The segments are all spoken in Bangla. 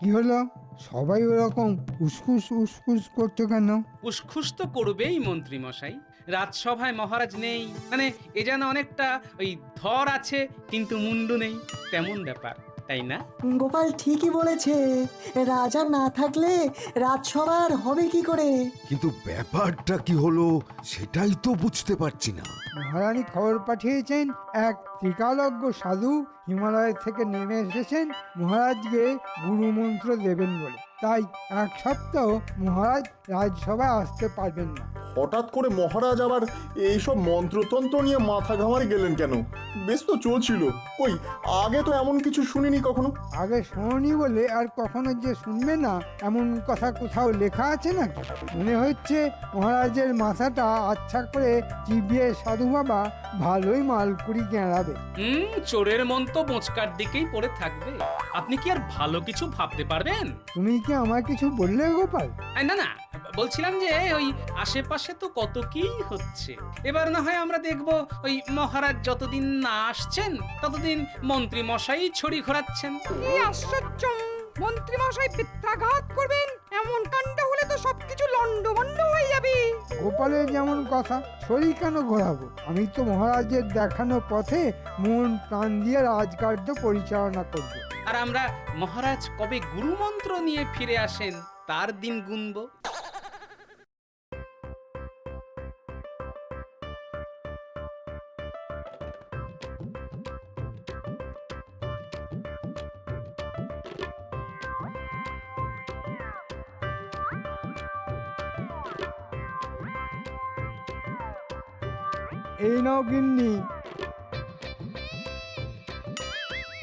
কি হলো? সবাই ওরকম উসকুস উসকুস করছ কেন? উসখুস তো করবেই মন্ত্রী মশাই। রাজসভায় মহারাজ নেই। মানে এ যেন অনেকটা ওই ধর আছে কিন্তু মুন্ডু নেই। তেমন ব্যাপার তাই না? গোপাল ঠিকই বলেছে। রাজা না থাকলে রাজসভার হবে কি করে? কিন্তু ব্যাপারটা কি হলো সেটাই তো বুঝতে পারছি না। মহারানী খবর পাঠিয়েছেন এক ত্রিকালজ্ঞ সাধু হিমালয় থেকে নেমে এসেছেন মহারাজকে গুরুমন্ত্র দেবেন বলে। তাই এক সপ্তাহ মহারাজ রাজসভায় আসতে পারবেন না। হঠাৎ করে মহারাজ আবার এইসব মন্ত্রতন্ত্র নিয়ে মাথা ঘামারে গেলেন কেন? বেশ তো চলছিল। ওই আগে তো এমন কিছু শুনিনি কখনো? আগে শোনি বলে আর কখনো যে শুনবে না এমন কথা কোথাও লেখা আছে না মনে হচ্ছে মহারাজের মাথাটা আচ্ছা করে চিবিয়ে সাধু বাবা ভালোই মালকুড়ি গেঁড়াবে। হুম চোরের মন তো বোঁচকার দিকেই পড়ে থাকবে। আপনি কি আর ভালো কিছু ভাবতে পারবেন? তুমি কি আমার কিছু বললে গোপাল? না না বলছিলাম যে ওই আশেপাশে তো কত কি হচ্ছে। এবার না হয় আমরা দেখব ওই মহারাজ যতদিন না আসছেন ততদিন মন্ত্রী মশাই ছড়ি ঘোরাচ্ছেন। কি আশ্চর্য! মন্ত্রী মশাই পিত্রাঘাত করবেন? এমন কাণ্ড হলে তো সবকিছু লন্ডভন্ড হয়ে যাবে। গোপালের যেমন কথা, শরীর কেন ঘোরাবো? আমি তো মহারাজের দেখানো পথে মন প্রাণ দিয়ে রাজকার্য পরিচালনা করব। আর আমরা মহারাজ কবে গুরুমন্ত্র নিয়ে ফিরে আসেন, তার দিন গুনব? নাও গিন্নি।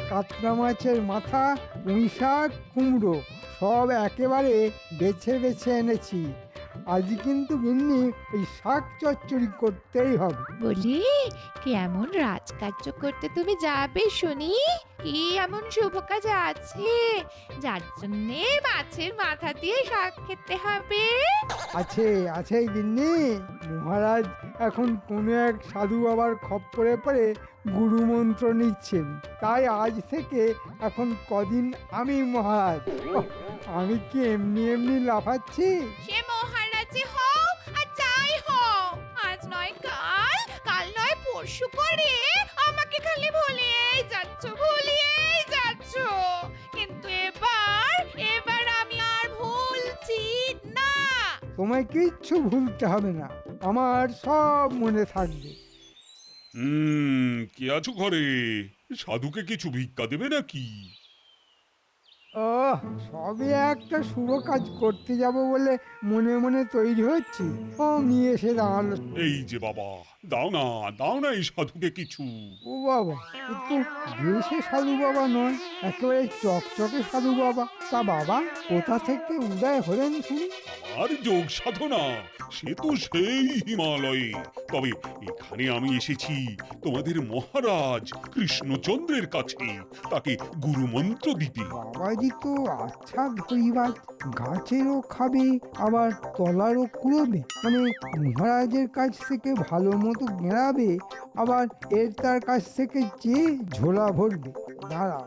কাতলা মাছের মাথা, পুঁই শাক, কুমড়ো, সব একেবারে বেছে বেছে এনেছি। আজ কিন্তু গিন্নি ওই শাক চচ্চড়ি করতেই হবে। বলি, কেমন রাজকার্য করতে তুমি যাবে শুনি? কি এমন শুভ কাজ আছে? যার জন্যে মাছের মাথা দিয়ে শাক খেতে হবে। আছে আছে গিন্নি। মহারাজ এখন কোনো এক সাধু বাবার খপ্পরে পড়ে গুরুমন্ত্র নিচ্ছেন। তাই আজ থেকে এখন কদিন আমি মহারাজ। ওহ, আমি কি এমনি এমনি লাফাচ্ছি? সে মহারাজে হও আর যাই হও। আজ নয় কাল কাল নয় পরশু করে আমাকে খালি ভুলিয়েই যাচ্ছ তোমায় কিচ্ছু ভুলতে হবে না আমার সব মনে থাকবে। হুম কে আছো ঘরে? সাধুকে কিছু ভিক্ষা দেবে নাকি? ও সবে একটা শুভ কাজ করতে যাব বলে মনে মনে তৈরি হচ্ছে। ও নিয়ে এসে দাঁড়াল। এই যে বাবা দাও না দাও না এই সাধুকে কিছু। ও বাবা একটু দেশে সাধু বাবা নয় একেবারে চকচকে সাধু বাবা। তা বাবা কোথা থেকে উদয় হলেন শুনি আর যোগ সাধনা সে তো সেই হিমালয়ে। তবে এখানে আমি এসেছি তোমাদের মহারাজ কৃষ্ণচন্দ্রের কাছে তাকে গুরুমন্ত্র দিতে। বাবাজি তো আচ্ছা ধরিবাজ গাছেরও খাবে আবার তলারও কুড়োবে। মানে মহারাজের কাছ থেকে ভালো মতো গেঁড়াবে আবার এর তার কাছ থেকে চেয়ে ঝোলা ভরবে। দাঁড়া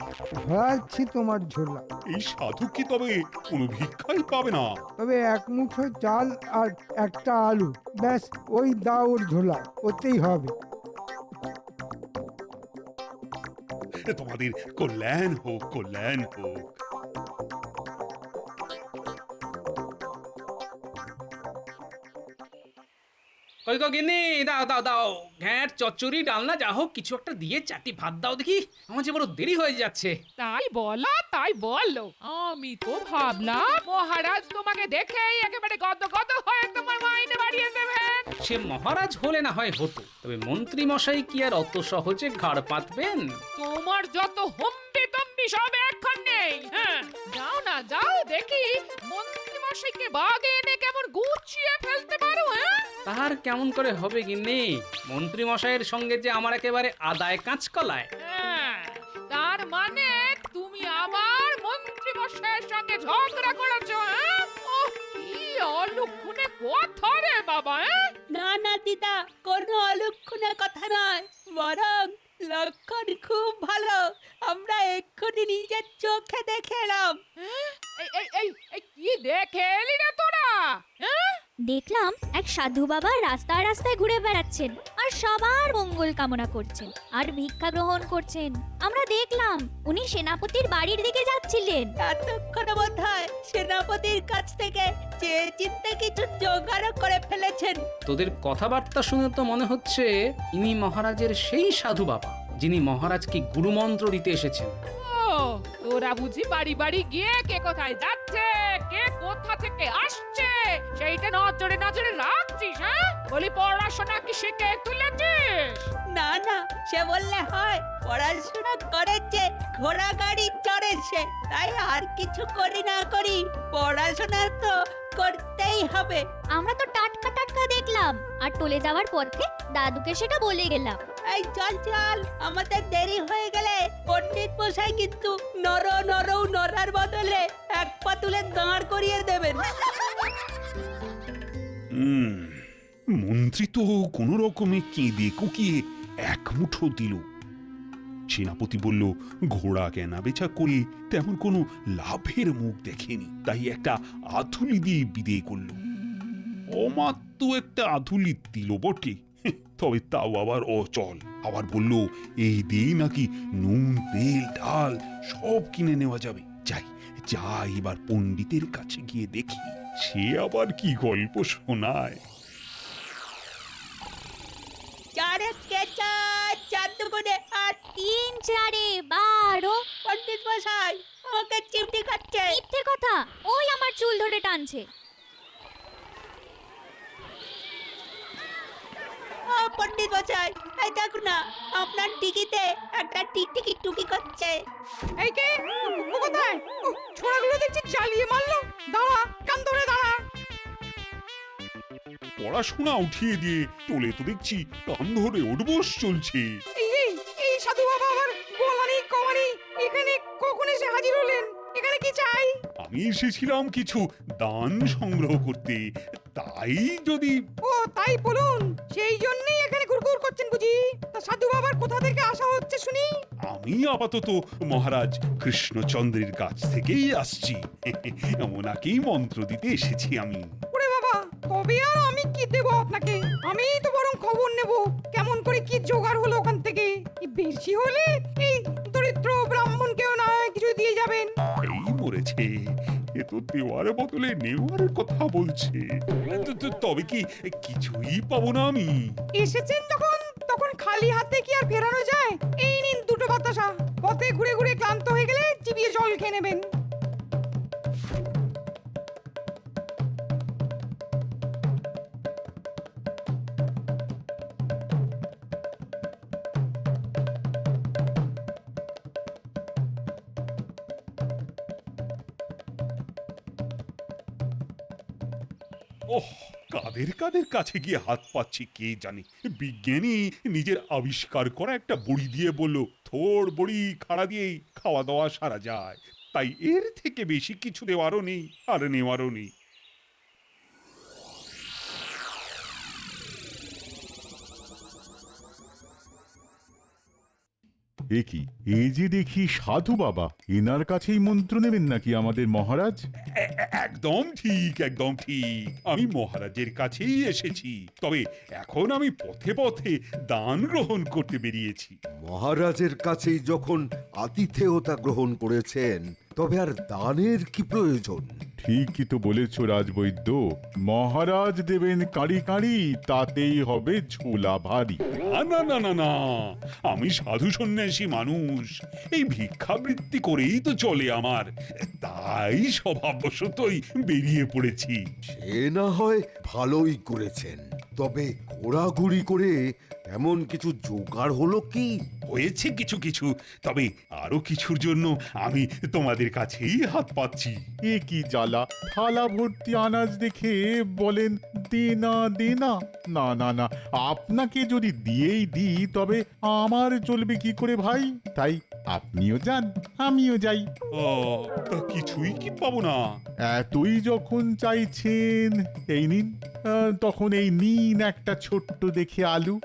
ভরাচ্ছি তোমার ঝোলা। এই সাধু কি তবে কোনো ভিক্ষাই পাবে না? তবে এক মুঠো চাল আর একটা আলু। ব্যাস ওই দাও ওর ঝোলা ওতেই হবে। তোমাদের কল্যাণ হোক কল্যাণ হোক। কই গো গিন্নি দাও দাও দাও। ঘ্যাঁট চচ্চড়ি ডালনা যা হোক কিছু একটা দিয়ে চারটি ভাত দাও দেখি। আমার যে বড় দেরি হয়ে যাচ্ছে। তাই বলা তাই বলল আমি তো ভাবলাম মহারাজ তোমাকে দেখেই একেবারে গদ গদ হয়ে তোমার মাইনে বাড়িয়ে দেবেন সে মহারাজ হলে না হয় হতো তবে মন্ত্রী মশাই কি আর অত সহজে ঘাড় পাতবেন? তোমার যত হম্বি তম্বি সব এখন নেই হ্যাঁ। যাও না যাও দেখি মন্ত্রী মশাইকে বাগে এনে কেমন গুছিয়ে ফেলতে পারো হ্যাঁ? তার কেমন করে হবে গিন্নি? মন্ত্রী মশাইয়ের সঙ্গে যে আমার একেবারে আদায় কাঁচকলায়। হ্যাঁ, তার মানে তুমি আবার মন্ত্রী মশাইয়ের সঙ্গে ঝগড়া করেছ হ্যাঁ? ওহ, কি অলক্ষণে কথা রে বাবা হ্যাঁ? না না দিদা কোনো অলক্ষণের কথা নয়। বরং লক্ষণ খুব ভালো। আমরা এক্ষুনি নিজের চোখে দেখে এলাম। হ্যাঁ? এই এই এই এই কি দেখে এলি রে তোরা? হ্যাঁ? দেখলাম এক সাধু বাবা রাস্তায় রাস্তায় ঘুরে বেড়াচ্ছেন আর সবার মঙ্গল কামনা করছেন আর ভিক্ষা গ্রহণ করছেন। আমরা দেখলাম উনি সেনাপতির বাড়ির দিকে যাচ্ছিলেন। এতক্ষণে বোধ হয় সেনাপতির কাছ থেকে যে চিন্তা কিছু জোগাড় করে ফেলেছেন। তোদের কথাবার্তা শুনে তো মনে হচ্ছে ইনি মহারাজের সেই সাধু বাবা যিনি মহারাজকে গুরুমন্ত্র দিতে এসেছেন। তোরা বুঝি বাড়ি বাড়ি গিয়ে কে কোথায় যাচ্ছে? কে কোথা থেকে আসছে? সেইটা নজরে নজরে রাখছিস হ্যাঁ? বলি পড়াশোনা কি শিখে তুলেছিস? না না সে বললে হয়। পড়াশোনা করেছে ঘোড়া গাড়ি চড়েছে তাই আর কিছু করি না করি। পড়াশোনা তো করতেই হবে। আমরা তো টাটকা টাটকা দেখলাম আর টলে যাওয়ার পথে দাদুকে সেটা বলে গেলাম। এই, চল চল। আমাদের দেরি হয়ে গেলে পণ্ডিত মশাই কিন্তু নর, নরৌ, নরার বদলে এক পা তুলে দাঁড় করিয়ে দেবেন। হুম, মন্ত্রী তো কোনো রকমে কেঁদে কুকিয়ে এক মুঠো দিল। সেনাপতি বলল, ঘোড়া কেনা বেচা করে তেমন কোনো লাভের মুখ দেখেনি, তাই একটা আধুলি দিয়ে বিদেয় করল। অমাত্য একটা আধুলি দিল বটে তবে তাও আবার অচল। আবার বলল এই দিয়ে নাকি নুন তেল ডাল সব কিনে নেওয়া যাবে। যাই যাই এবার পণ্ডিতের কাছে গিয়ে দেখি। সে আবার কি গল্প শোনায়? চারে চার চার দুগুণে আট তিন চারে বারো। পণ্ডিত মশাই আমাকে চিমটি খাচ্ছে। মিথ্যে কথা ওই আমার চুল ধরে টানছে। পণ্ডিত মশাই এই দেখুন না আপনার টিকিতে একটা টিকটিকি টুকি করছে। এই কে? ও কোথায়? ছোড়াগুলো দেখছি চালিয়ে মারলো। দাঁড়া কান ধরে দাঁড়া। পড়াশোনা উঠিয়ে দিয়ে তোলে তো দেখছি কান ধরে উঠবোস চলছে। এই এই এই সাধু বাবা আমার বলানি কমানি এখানে কখন এসে হাজির হলেন? এখানে কি চাই? আমি এসেছিলাম কিছু দান সংগ্রহ করতে তাই যদি ও তাই বলুন সেই জন্যই এখানে ঘুরঘুর করছেন বুঝি। তা সাধু বাবার কোথা থেকে আসা হচ্ছে শুনি। আমি আপাতত মহারাজ কৃষ্ণচন্দ্রের কাছ থেকেই আসছি। ওনাকেই মন্ত্র দিতে এসেছি আমি। ওরে বাবা তবে আর আমি কি দেব আপনাকে? আমিই তো বরং খবর নেব কেমন করে কি জোগাড় হলো ওখান থেকে। বেশি হলে এই দরিদ্র ব্রাহ্মণকেও না কিছু দিয়ে যাবেন? এই মরেছে। তো দেওয়ার বদলে নেওয়ার কথা বলছে। তো- তবে কি কিছুই পাবো না আমি? এসেছেন তখন? তখন খালি হাতে কি আর ফেরানো যায়? এই নিন দুটো বাতাসা। পথে ঘুরে ঘুরে ক্লান্ত হয়ে গেলে চিবিয়ে জল খেয়ে নেবেন। ওহ, কাদের কাদের কাছে গিয়ে হাত পাচ্ছি কে জানে। বিজ্ঞানী নিজের আবিষ্কার করা একটা বড়ি দিয়ে বলল থোর বড়ি, খাড়া দিয়েই খাওয়া দাওয়া সারা যায়। তাই এর থেকে বেশি কিছু দেওয়ারও নেই, আর নেওয়ারও নেই। এ কি? এ যে দেখি সাধু বাবা। এনার কাছেই মন্ত্র নেবেন নাকি আমাদের মহারাজ? এ- এ- একদম ঠিক একদম ঠিক। আমি মহারাজের কাছেই এসেছি। তবে এখন আমি পথে পথে দান গ্রহণ করতে বেরিয়েছি। মহারাজের কাছেই যখন আতিথেয়তা গ্রহণ করেছেন তবে আর দানের কি প্রয়োজন? ঠিকই তো বলেছ রাজবৈদ্য। মহারাজ দেবেন কাঁড়ি কাঁড়ি তাতেই হবে ঝোলা ভারী। না না না না না। আমি সাধু সন্ন্যাসী মানুষ। এই ভিক্ষাবৃত্তি করেই তো চলে আমার। তাই স্বভাববশতই বেরিয়ে পড়েছি। সে না হয় ভালোই করেছেন। তবে ঘোরাঘুরি করে এমন কিছু জোগাড় হলো কি? হয়েছে কিছু কিছু তবে আরও কিছুর জন্য আমি তোমাদের কাছেই হাত পাচ্ছি। এ কি জ্বালা? থালা ভর্তি আনাজ দেখে বলেন দেনা দেনা না না না আপনাকে যদি দিয়েই দিই তবে আমার চলবে কি করে ভাই? তাই আপনিও যান আমিও যাই। ও তা কিছুই কি পাবো না? এতই যখন চাইছেন এই নিন। আহ, তখন এই নিন একটা ছোট্ট দেখে আলু।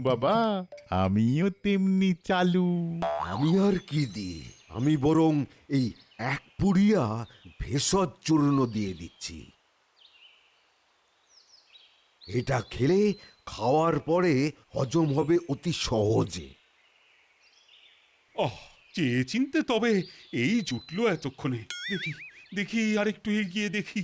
বাবা আমিও তেমনি চালু। আমি আর কি দিই আমি বরং এই এক পুরিয়া ভেষজ চূর্ণ দিয়ে দিচ্ছি। এটা খেলে খাওয়ার পরে হজম হবে অতি সহজে। আহ চেয়ে চিনতে তবে এই জুটলো এতক্ষণে। দেখি দেখি আর একটু এগিয়ে দেখি।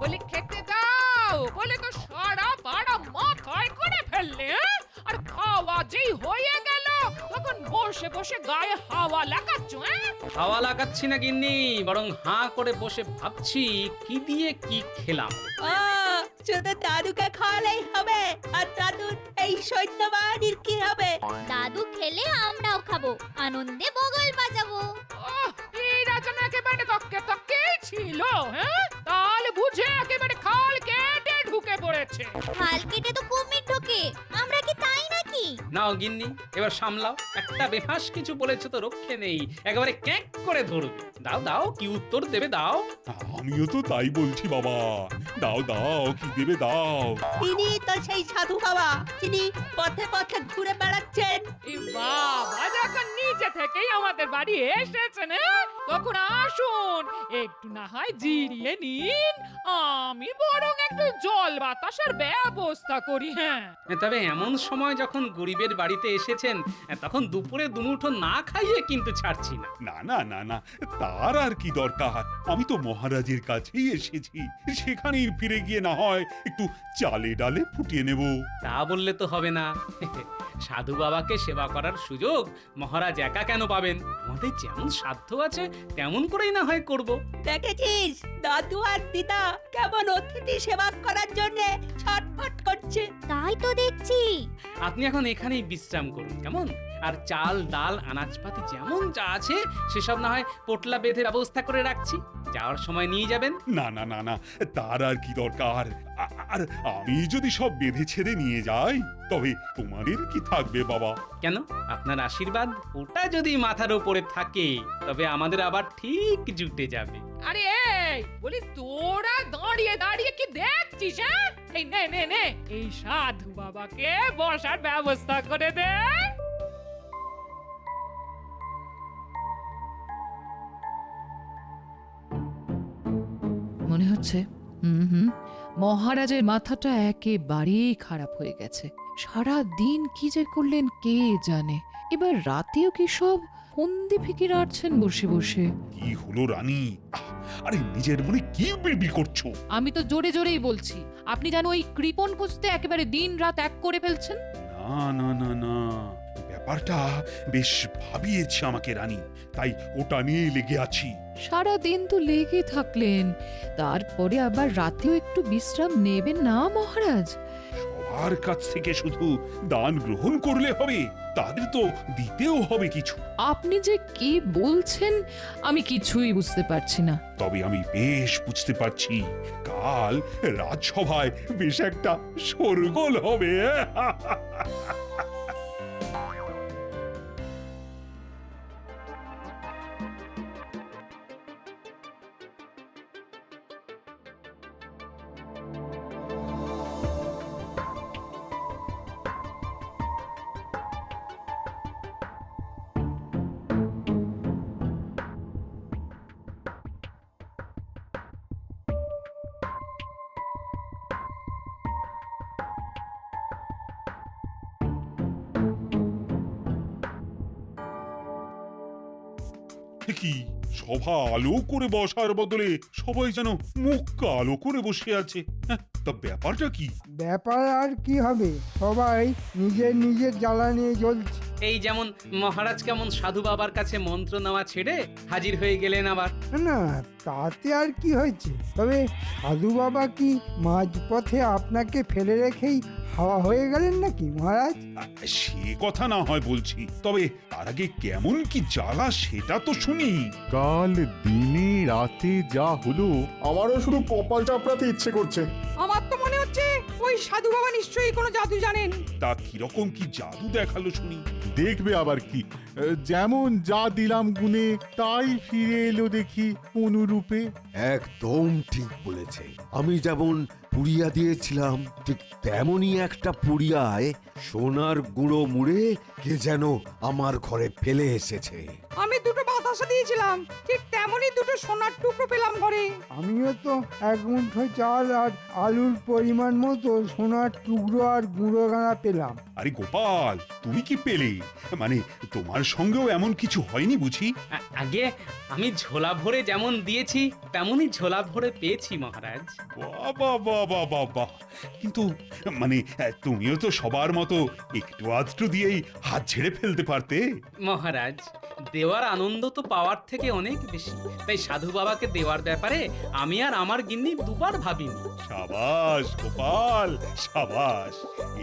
বলি খেতে দাও বলে তো সারা পাড়া মাথায় করে ফেললে হ্যাঁ? আর খাওয়া যেই হয়ে গেল তখন বসে বসে গায়ে হাওয়া লাগাচ্ছ হ্যাঁ? হাওয়া লাগাচ্ছি না গিন্নি বরং হাঁ করে বসে ভাবছি কি দিয়ে কি খেলাম? ও শুধু দাদুকে খাওয়ালেই হবে আর দাদুর এই সৈন্যবাহিনীর কি হবে? দাদু খেলে আমরাও খাব আনন্দে বগল বাজাবো। এই রাজানা একেবারে তককে তককেই ছিল হ্যাঁ? তাল বুঝে একেবারে খাল কেটে ঢুকে পড়েছে। খাল কেটে তো কুমির ঢোকে আমরা নাও গিন্নি এবার সামলাও। একটা বেফাস কিছু বলেছে তো রক্ষে নেই। একেবারে ক্যাঁক করে ধরবে। দাও দাও কি উত্তর দেবে দাও। আমিও তো তাই বলছি বাবা। দাও দাও কি দেবে দাও। তিনি তো সেই সাধু বাবা তিনি পথে পথে ঘুরে বেড়াচ্ছেন। এই বাবা যখন নিচে থেকেই আমাদের বাড়ি এসেছেন? তখন আসুন একটু না হয় জিরিয়ে নিন। আমি বরং একটু জল বাতাসের ব্যবস্থা করি হ্যাঁ। তবে এমন সময় যখন গরিবের বাড়িতে এসেছেন তখন দুপুরে দুমুঠো না খাইয়ে কিন্তু ছাড়ছি না। না না না না তার আর কি দরকার? আমি তো মহারাজের কাছেই এসেছি সেখানেই ফিরে গিয়ে না হয় একটু চালে ডালে ফুটিয়ে নেব। তা বললে তো হবে না। সাধু বাবাকে সেবা করার সুযোগ মহারাজ একা কেন পাবেন? আমাদের যেমন সাধ্য আছে তেমন করেই না হয় করব। দেখেছিস? দাদু আর দিদা কেমন অতিথি সেবা করার জন্য ছটফট করছে। তাই তো দেখছি। আপনি এখন এখানেই বিশ্রাম করুন কেমন? আর চাল ডাল আনাজপাতি যেমন যা আছে সেসব না হয় পোটলা বেঁধে ব্যবস্থা করে রাখছি। যাওয়ার সময় নিয়ে যাবেন। না না না না তার আর কি দরকার? আ- আর আমি যদি সব বেঁধে ছেড়ে নিয়ে যাই তবে তোমাদের কি থাকবে বাবা? কেন? আপনার আশীর্বাদ ওটা যদি মাথার উপরে থাকে তবে আমাদের আবার ঠিক জুটে যাবে। আরে এই বলি তোরা দাঁড়িয়ে দাঁড়িয়ে কি দেখছিস হ্যাঁ? এই নে নে নে, এই সাধু বাবাকে বসার ব্যবস্থা করে দে। মনে হচ্ছে, হুম হুম, মহারাজের মাথাটা একেবারেই খারাপ হয়ে গেছে। সারা দিন কি যে করলেন কে জানে? এবার রাতেও কি সব ফন্দি ফিকির আটছেন বসে বসে? কি হলো রানী? আহ, আরে নিজের মনে কি বিড়বিড় করছ? আমি তো জোরে জোরেই বলছি আপনি যেন ওই কৃপণ খুঁজতে একেবারে দিন রাত এক করে ফেলছেন? না না না না। ব্যাপারটা বেশ ভাবিয়েছে আমাকে রানী তাই ওটা নিয়ে লেগে আছি। সারা দিন তো লেগে থাকলেন তারপরে আবার রাতেও একটু বিশ্রাম নেবেন না মহারাজ? সবার কাছ থেকে শুধু দান গ্রহণ করলে হবে তাদের তো দিতেও হবে কিছু। আপনি যে কি বলছেন আমি কিছুই বুঝতে পারছি না। তবে আমি বেশ বুঝতে পারছি কাল রাজসভায় বেশ একটা শোরগোল হবে। সভা আলো করে বসার বদলে সবাই যেন মুখ কালো করে বসে আছে। হ্যাঁ, তা ব্যাপারটা কি? ব্যাপার আর কি হবে? সবাই নিজের নিজের জ্বালা নিয়ে জ্বলছে। এই যেমন মহারাজ কেমন সাধু বাবার কাছে মন্ত্র নেওয়া ছেড়ে হাজির হয়ে গেলেন আবার। না তাতে আর কি হয়েছে? তবে সাধু বাবা কি মাঝপথে আপনাকে ফেলে রেখেই হাওয়া হয়ে গেলেন নাকি মহারাজ? সে কথা না হয় বলছি তবে তার আগে কেমন কি জ্বালা সেটা তো শুনি। কাল দিনে রাতে যা হলো আমারও শুধু কপাল চাপড়াতে ইচ্ছে করছে। আমার তো মনে হচ্ছে ওই সাধু বাবা নিশ্চয়ই কোনো জাদু জানেন। তা কীরকম কি জাদু দেখাল শুনি। দেখবে আবার কি। যেমন যা দিলাম গুনে তাই ফিরে এলো দেখি অনুরূপে। একদম ঠিক বলেছে। আমি যেমন পুড়িয়া দিয়েছিলাম ঠিক তেমনই একটা পুড়িয়ায় সোনার গুঁড়ো মুড়ে কে যেন আমার ঘরে ফেলে এসেছে। আমি দুটো বাতাসা দিয়েছিলাম ঠিক তেমনই দুটো সোনার টুকরো পেলাম ঘরে। আমিও তো এক মুঠো চাল আর আলুর পরিমাণ মতো সোনার টুকরো আর গুঁড়ো গাঁড়া পেলাম। আরে গোপাল তুমি কি পেলে? মানে তোমার সঙ্গেও এমন কিছু হয়নি বুঝি? আ- আগে আমি ঝোলা ভরে যেমন দিয়েছি তেমনই ঝোলা ভরে পেয়েছি মহারাজ। বাবা বাবা বাবা কিন্তু মানে আহ, তুমিও তো সবার মতো একটু আধটু দিয়েই হাত ছেড়ে ফেলতে পারতে। মহারাজ দেওয়ার আনন্দ তো পাওয়ার থেকে অনেক বেশি। তাই সাধু বাবাকে দেওয়ার ব্যাপারে আমি আর আমার গিন্নি দুবার ভাবিনি। সাবাস গোপাল। সাবাস।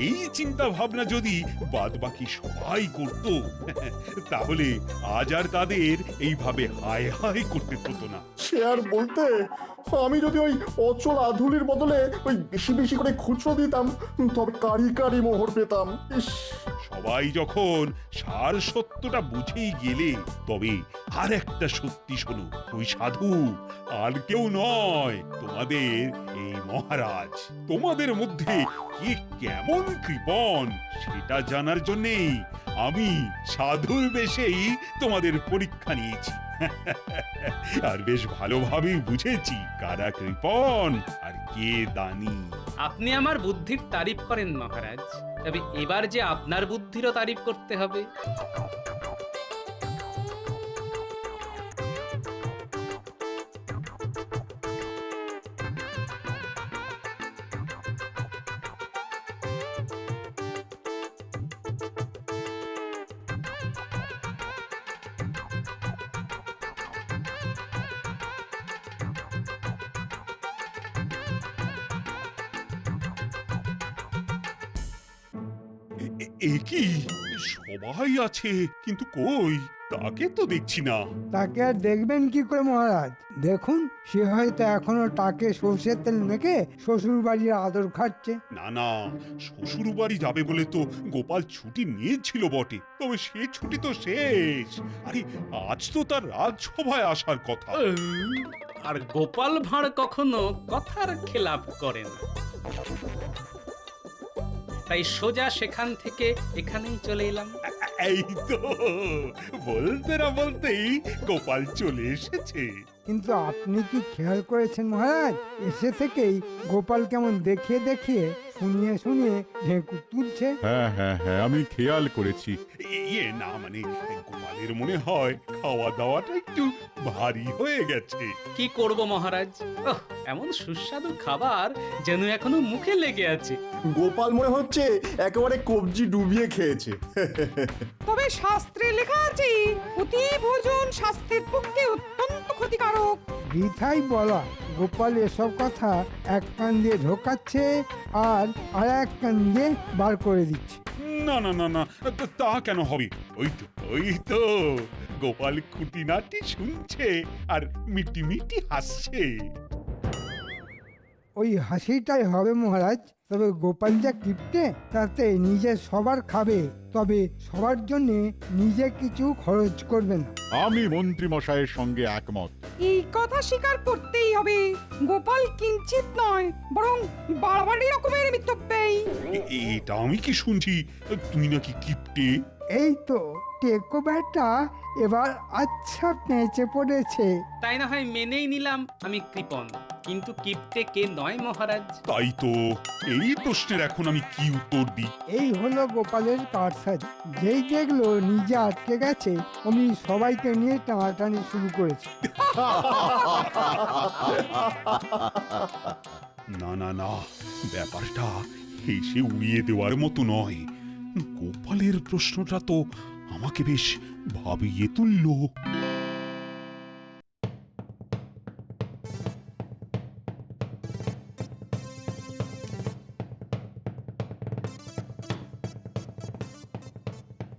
এই চিন্তা ভাবনা যদি বাদ বাকি সবাই করত, তাহলে আজ আর তাদের এইভাবে হায় হায় করতে হতো না। সে আর বলতে আমি যদি ওই অচল আধুলির বদলে ওই বেশি বেশি করে খুচরো দিতাম তবে কারি কারি মোহর পেতাম। সবাই যখন সার সত্যটা বুঝেই গেলে, তবে আর একটা সত্যি শোনো, ওই সাধু আর কেউ নয়, তোমাদের এই মহারাজ। তোমাদের মধ্যে কে কেমন কৃপণ, সেটা জানার জন্যেই আমি সাধুর বেশেই তোমাদের পরীক্ষা নিয়েছি। আর বেশ ভালোভাবেই বুঝেছি, কারা কৃপন আর কে দানি। আপনি আমার বুদ্ধির তারিফ করেন মহারাজ, তবে এবার যে আপনার বুদ্ধিরও তারিফ করতে হবে। এ- এ- এ সবাই আছে কিন্তু কই? তাকে তো দেখছি না। তাকে আর দেখবেন কি করে মহারাজ? দেখুন সে হয়তো এখনও তাকে সর্ষের তেল মেখে শ্বশুর বাড়ির আদর খাচ্ছে। না না শ্বশুর বাড়ি যাবে বলে তো গোপাল ছুটি নিয়েছিল বটে তবে সে ছুটি তো শেষ। আরে আজ তো তার রাজসভায় আসার কথা। আর গোপাল ভাঁড় কখনো কথার খেলাপ করে না। তাই সোজা সেখান থেকে এখানেই চলে এলাম। এই তো, বলতে না বলতেই গোপাল চলে এসেছে। কিন্তু আপনি কি খেয়াল করেছেন মহারাজ? এসে থেকেই গোপাল কেমন দেখিয়ে দেখিয়ে শুনিয়ে শুনিয়ে ঢেঁকু তুলছে। হ্যাঁ হ্যাঁ হ্যাঁ আমি খেয়াল করেছি। ইয়ে না মানে গোপালের মনে হয় খাওয়া দাওয়াটা একটু ভারী হয়ে গেছে। কি করব মহারাজ? ওহ, এমন সুস্বাদু খাবার যেন এখনও মুখে লেগে আছে। গোপাল মনে হচ্ছে একেবারে কবজি ডুবিয়ে খেয়েছে। তবে শাস্ত্রে লেখা আছে অতি ভোজন স্বাস্থ্যের পক্ষে অত্যন্ত ক্ষতিকারক। বৃথাই বলা গোপাল এসব কথা এক কান দিয়ে ঢোকাচ্ছে আর আর এক কান দিয়ে বার করে দিচ্ছে। না না না না তা- তা কেন হবে? ওই তো ওই তো গোপাল খুঁটিনাটি শুনছে আর মিটি মিটি হাসছে। ওই হাসিটাই হবে মহারাজ। তবে গোপাল যা কিপটে তাতে নিজে সবার খাবে। তবে সবার জন্য নিজে কিছু খরচ করবে না। আমি মন্ত্রী মশাইয়ের সঙ্গে একমত। এই কথা স্বীকার করতেই হবে। গোপাল কিঞ্চিত নয় বরং বাড়াবাড়ি রকমের মিথ্যব্যয়ী এ- এটা আমি কি শুনছি? তুমি নাকি কিপটে? এই তো টেকো ব্যাটা এবার আচ্ছা পেঁচে পড়েছে। তাই না হয় মেনেই নিলাম আমি কৃপণ কিন্তু কিপটে কে নয় মহারাজ? তাই তো এই প্রশ্নের এখন আমি কি উত্তর দিই? এই হলো গোপালের যেই দেখল নিজে আটকে গেছে অমনি সবাইকে নিয়ে টানাটানি শুরু করেছে। না না না ব্যাপারটা হেসে উড়িয়ে দেওয়ার মতো নয়। গোপালের প্রশ্নটা তো আমাকে বেশ ভাবিয়ে তুলল।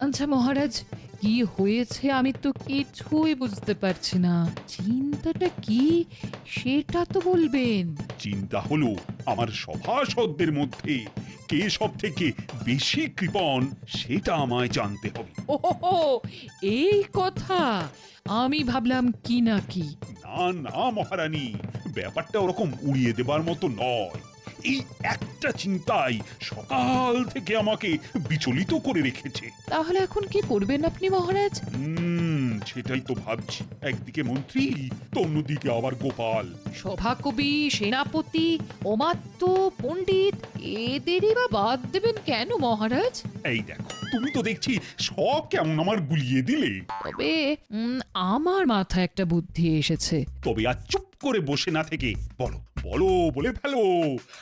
আচ্ছা মহারাজ কি হয়েছে আমি তো কিছুই বুঝতে পারছি না। চিন্তাটা কি? সেটা তো বলবেন। চিন্তা হলো আমার সভাসদদের মধ্যে কে সব থেকে বেশি কৃপণ সেটা আমায় জানতে হবে। ওহো এই কথা। আমি ভাবলাম কি না কি। না না মহারানী ব্যাপারটা ওরকম উড়িয়ে দেবার মতো নয়। এই একটা চিন্তাই সকাল থেকে আমাকে বিচলিত করে রেখেছে। তাহলে এখন কি করবেন আপনি মহারাজ? হুম সেটাই তো ভাবছি। একদিকে মন্ত্রী তো অন্যদিকে আবার গোপাল। সভাকবি সেনাপতি অমাত্য পণ্ডিত এদেরই বা বাদ দেবেন কেন মহারাজ? এই দেখো তুমি তো দেখছি সব কেমন আমার গুলিয়ে দিলে। তবে উম, আমার মাথায় একটা বুদ্ধি এসেছে। তবে আর চুপ করে বসে না থেকে। বলো বলো বলে ফেলো।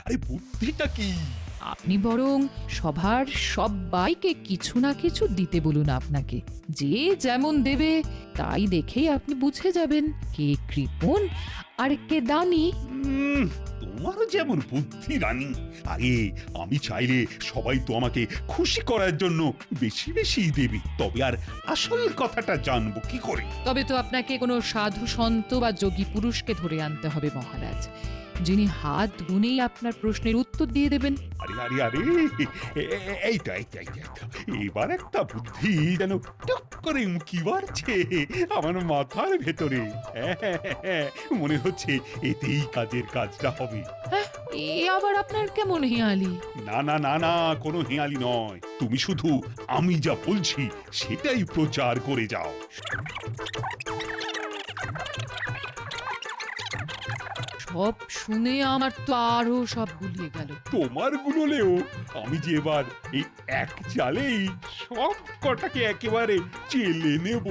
আরে বুদ্ধিটা কি? আপনি বরং সভার সবাইকে কিছু না কিছু দিতে বলুন আপনাকে। যে যেমন দেবে তাই দেখেই আপনি বুঝে যাবেন কে কৃপণ আর কে দানি উম, তোমারও যেমন বুদ্ধি রানী। আরে আমি চাইলে সবাই তো আমাকে খুশি করার জন্য বেশি বেশি দেবে। তবে আর আসল কথাটা জানব কি করে? তবে তো আপনাকে কোনো সাধু সন্ত বা যোগী পুরুষকে ধরে আনতে হবে মহারাজ। যিনি হাত গুনেই আপনার প্রশ্নের উত্তর দিয়ে দেবেন। আরে আরে আরে এ- এ- এইটা এইটা এইটা এইটা। এবার একটা বুদ্ধি যেন টুক করে উঁকি মারছে আমার মাথার ভেতরে। হ্যাঁ, হ্যাঁ, হ্যাঁ, মনে হচ্ছে এতেই কাজের কাজটা হবে। হ্যাঁ এ আবার আপনার কেমন হেয়ালি? না না না না কোনো হেয়ালি নয়। তুমি শুধু আমি যা বলছি সেটাই প্রচার করে যাও। সব শুনে আমার তো আরও সব গুলিয়ে গেল। তোমার গুলোলেও আমি যে এবার এই এক চালেই সব কটাকে একেবারে চেলে নেব।